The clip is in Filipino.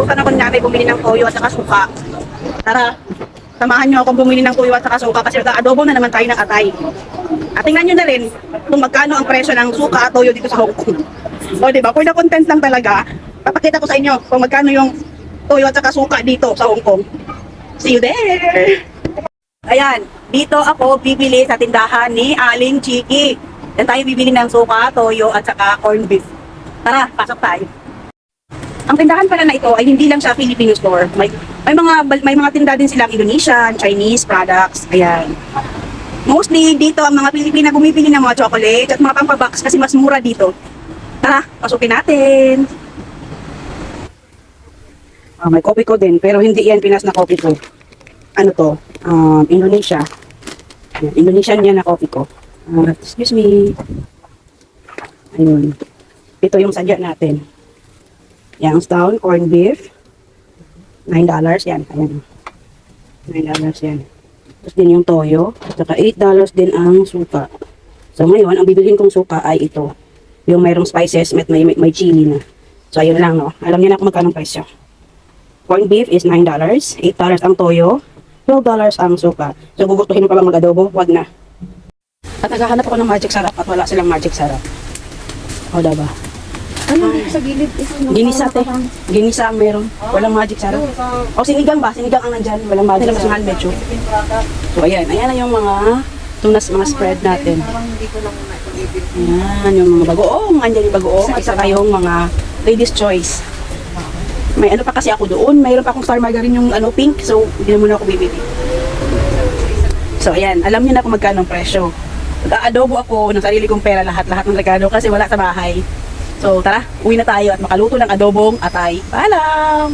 nautusan ako ni nanay bumili ng toyo at saka suka. Tara, samahan niyo akong bumili ng toyo at saka suka kasi mag-adobo na naman tayo ng atay. At tingnan niyo na rin kung magkano ang presyo ng suka at toyo dito sa Hong Kong. O di ba? For the content lang talaga, papakita ko sa inyo kung magkano yung toyo at saka suka dito sa Hong Kong. See you there! Ayan, dito ako bibili sa tindahan ni Aling Chiki. Yan tayo bibili ng suka, toyo at saka corned beef. Tara, pasok tayo. Ang tindahan pala na ito ay hindi lang siya Filipino store. May may mga may mga tinda din silang Indonesian, Chinese products. Ayan. Mostly dito ang mga Pilipina bumibili ng mga chocolate at mga pampabox kasi mas mura dito. Tara, pasukin natin. Ah, may coffee ko din, pero hindi yan Pinas na coffee ko. Ano to? Um, Indonesia. Ayan, Indonesian yan na coffee ko. Ah, excuse me. Ayun. Ito yung sadya natin. Youngstown, corned beef. $9 yan. Ayan. $9 yan. Tapos din yung toyo. At saka $8 din ang suka. So ngayon, ang bibilhin kong suka ay ito. Yung mayroong spices, may, may, may chili na. So ayun lang, no. Alam niyo na kung magkano presyo. Corned beef is $9. $8 ang toyo. $12 ang suka. So gugustuhin mo pa bang mag-adobo? Wag na. At naghahanap ako ng magic sarap at wala silang magic sarap. O, diba? Ano dito sa gilid? Ginisa, te. Ginisa ang meron. Walang magic sarap. O, sinigang ba? Sinigang ang nandyan. Walang magic sarap. Mahal medyo. So, ayan. Ayan na yung mga tunas mga spread natin. Ayan, yung mga bagoong. Andyan yung bagoong. At saka yung mga ladies choice. May ano pa kasi ako doon. Mayroon pa akong star margarine yung ano pink. So, hindi na muna ako bibili. So, ayan. Alam niyo na kung magkano ang presyo. Nag-aadobo ako ng sarili kong pera lahat-lahat ng regalo kasi wala sa bahay. So, tara, uwi na tayo at makaluto ng adobong atay. Paalam!